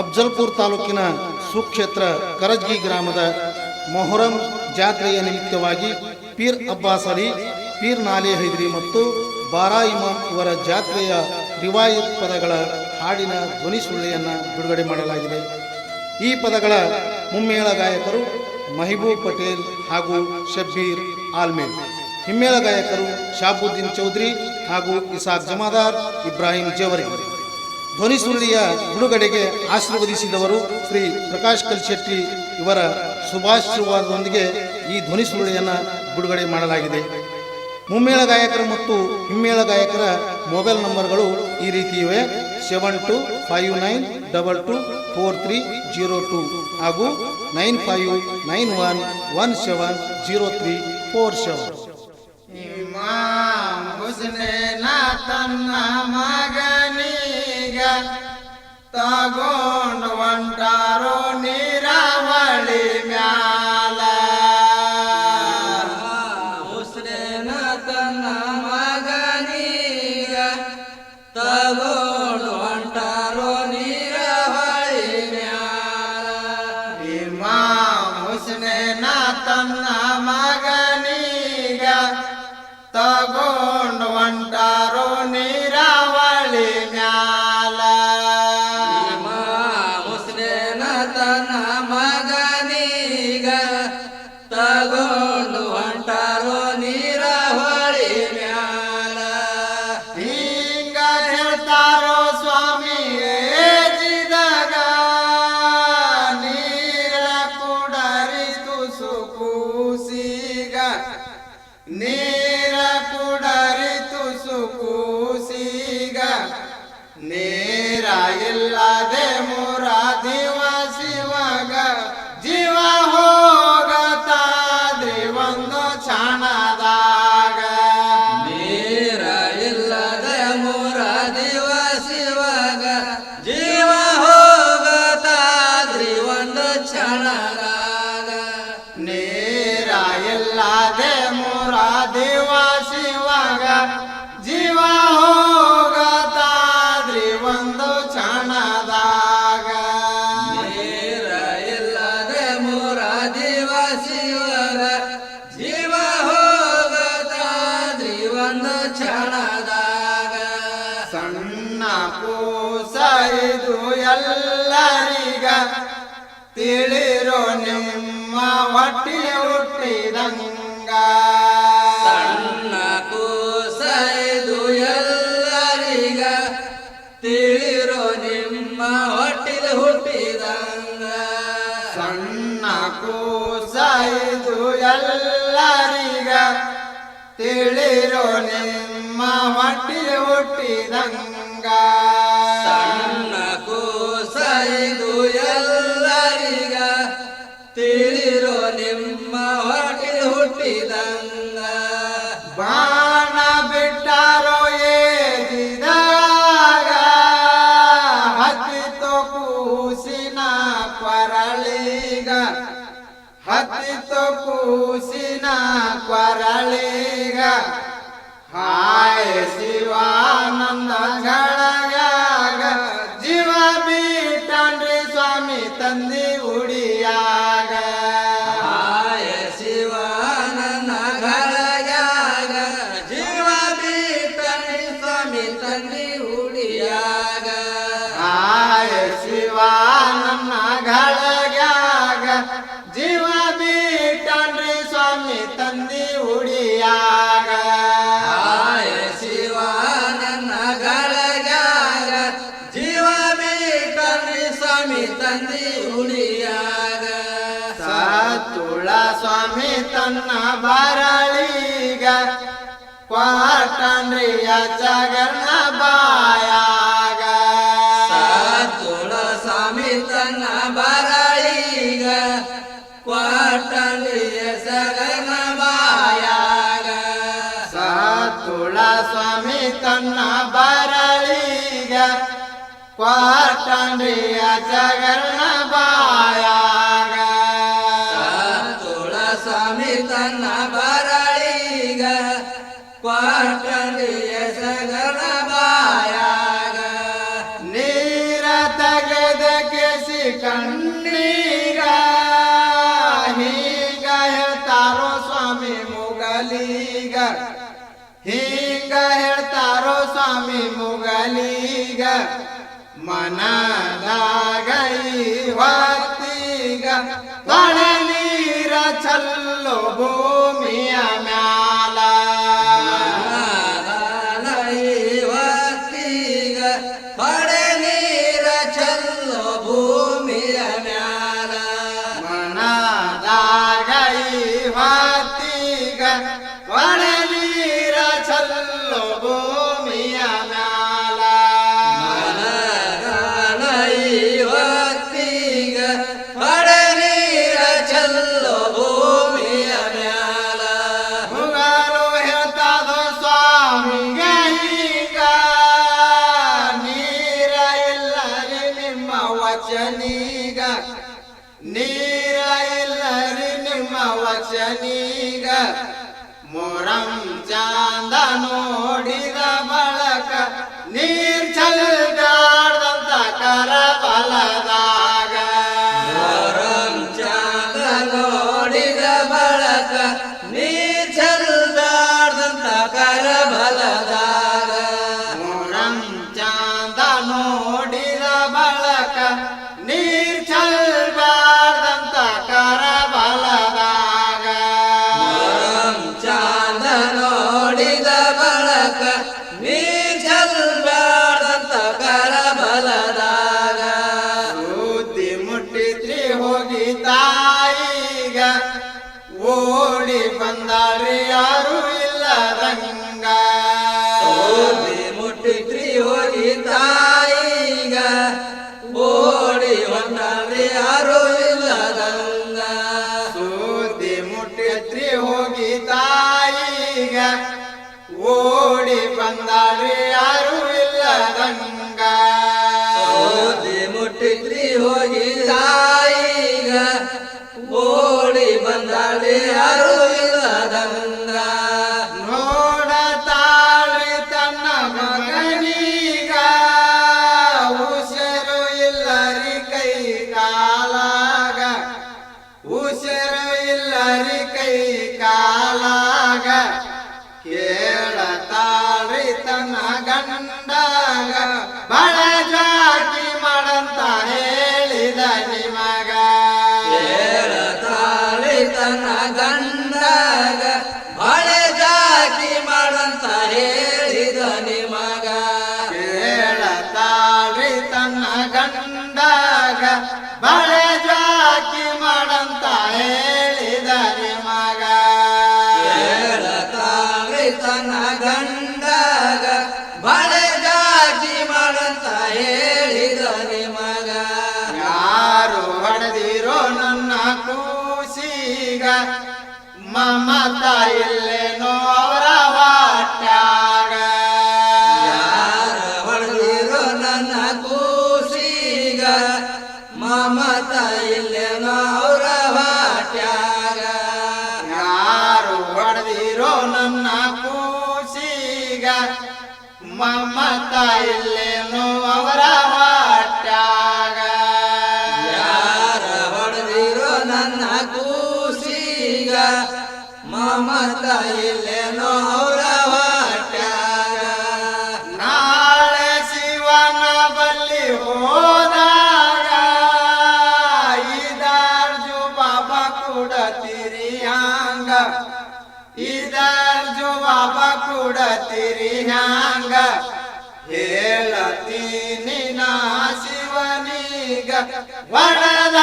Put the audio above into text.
ಅಫ್ಜಲ್ಪುರ್ ತಾಲೂಕಿನ ಸುಕ್ಷೇತ್ರ ಕರಜ್ಗಿ ಗ್ರಾಮದ ಮೊಹರಂ ಜಾತ್ರೆಯ ನಿಮಿತ್ತವಾಗಿ ಪೀರ್ ಅಬ್ಬಾಸ್ ಅಲಿ, ಪೀರ್ ನಾಲೆ ಹೈದ್ರಿ ಮತ್ತು ಬಾರಾ ಇಮಾಮ್ ಇವರ ಜಾತ್ರೆಯ ರಿವಾಯತ್ ಪದಗಳ ಹಾಡಿನ ಧ್ವನಿ ಸುಳ್ಳೆಯನ್ನು ಬಿಡುಗಡೆ ಮಾಡಲಾಗಿದೆ. ಈ ಪದಗಳ ಮುಮ್ಮೇಳ ಗಾಯಕರು ಮಹಿಬೂಬ್ ಪಟೇಲ್ ಹಾಗೂ ಶಬ್ಬೀರ್ ಆಲ್ಮೇಲ್ ಹಿಮ್ಮೇಳ ಗಾಯಕರು ಶಾಬುದ್ದೀನ್ ಚೌಧರಿ ಹಾಗೂ ಇಸಾಕ್ ಜಮಾದಾರ್ ಇಬ್ರಾಹಿಂ ಜವರಿ. ಧ್ವನಿ ಸುರುಳಿಯ ಬಿಡುಗಡೆಗೆ ಆಶೀರ್ವದಿಸಿದವರು ಶ್ರೀ ಪ್ರಕಾಶ್ ಕಲ್ಶೆಟ್ಟಿ ಇವರ ಶುಭಾಶೀರ್ವಾದದೊಂದಿಗೆ ಈ ಧ್ವನಿ ಸುರುಳಿಯನ್ನು ಬಿಡುಗಡೆ ಮಾಡಲಾಗಿದೆ. ಮುಮ್ಮೇಳ ಗಾಯಕರು ಮತ್ತು ಹಿಮ್ಮೇಳ ಗಾಯಕರ ಮೊಬೈಲ್ ನಂಬರ್ಗಳು ಈ ರೀತಿ ಇವೆ seven two five nine double two four three zero two ಹಾಗೂ nine five nine one one seven zero three four seven. ತನ್ನ ಹುಸ್ನೇನ ત્યાં ગોંડ વંટારો ની ಮೂರ ದಿವಸಿವಾಗ ಜೀವ ಹೋಗತಾದ್ರಿ ಒಂದು ಕ್ಷಣದಾಗ. ನೀರ ಇಲ್ಲದೆ ಮೂರ ದಿವಸಿವಾಗ ಜೀವ ಹೋಗತಾದ್ರಿ ಒಂದು ಕ್ಷಣದಾಗ. ಸಣ್ಣ ಕೂಸ ಇದು ಎಲ್ಲರಿಗ ತಿಳಿರೋ ನಿಮ್ಮ ಒಟ್ಟಿ ಹುಟ್ಟಿದಂಗ. ತಿಳಿರೋ ನಿಮ್ಮ ಹೊಟ್ಟಿದ ಹುಟ್ಟಿದಂಗ. ಸಣ್ಣ ಕೂಸ ಇದು ಎಲ್ಲರಿಗ ತಿಳಿರೋ ನಿಮ್ಮ ಹೊಟ್ಟೆ ಹುಟ್ಟಿದಂಗ. ಸಣ್ಣ ಕೂಸ ಇದು ಹತ್ತಿತು ಕೂಸಿನ ಕೊರಳಿಗ. ಹಾಯ ಶಿವಾನಂದ ಗಳಗ ಸ್ವಾಮಿ ತನ್ನ ಬರಳಿಗ ಕ್ವಾಟನ್ರಿಯ ಜಗನ್ನ ಬಾಯಾಗ ಸಾತುಳ ಸ್ವಾಮಿ ತನ್ನ ಬರಳಿಗ ಕ್ವಾಟಲಿಯ ಸಗನ ಬಾಯಾಗ ಸತ್ತುಳ ಸ್ವಾಮಿ ತನ್ನ ಬರಳಿಗ ಕ್ವಾಟನ್ರಿಯ ಜಗನ್ನ ಬಾಯಾಗ ಗೈ ಹೊತ್ತೀಗ ತೊಳ ನೀರ ಚಲ್ಲು ಭೂಮಿಯ ಮ್ಯಾಲ ಹೊತ್ತೀಗ ತೊಳ ನೀರ ಚಲ್ಲು ಭೂಮಿಯ ಮ್ಯಾಲ ಮನದ ಗೈ ಹೊತ್ತೀಗ ಒಳ ಶನಿಗ ಮೊರಂ ಚಾಂದ ನೋಡಿದ ಬಳ mandale a ಮಗ ಬಳೆ ಜಾಕಿ ಮಾಡಂತ ಹೇಳಿದರೆ ಮಗ. ತನ್ನ ಗಂಡಗ ಬಳೆ ಜಾಕಿ ಮಾಡಂತ ಹೇಳಿದರೆ ಮಗ. ಯಾರು ಹೊಡೆದಿರೋ ನನ್ನ ಕೂಸಿಗ ಮಮತ ಇಲ್ಲೇನೋ ರೋಣ ಕೂಸಿಗ ಮಮತ ಇಲ್ಲೇ ಹೇಳತೀನಿ ನಾ ಶಿವನೀಗ ವಡದ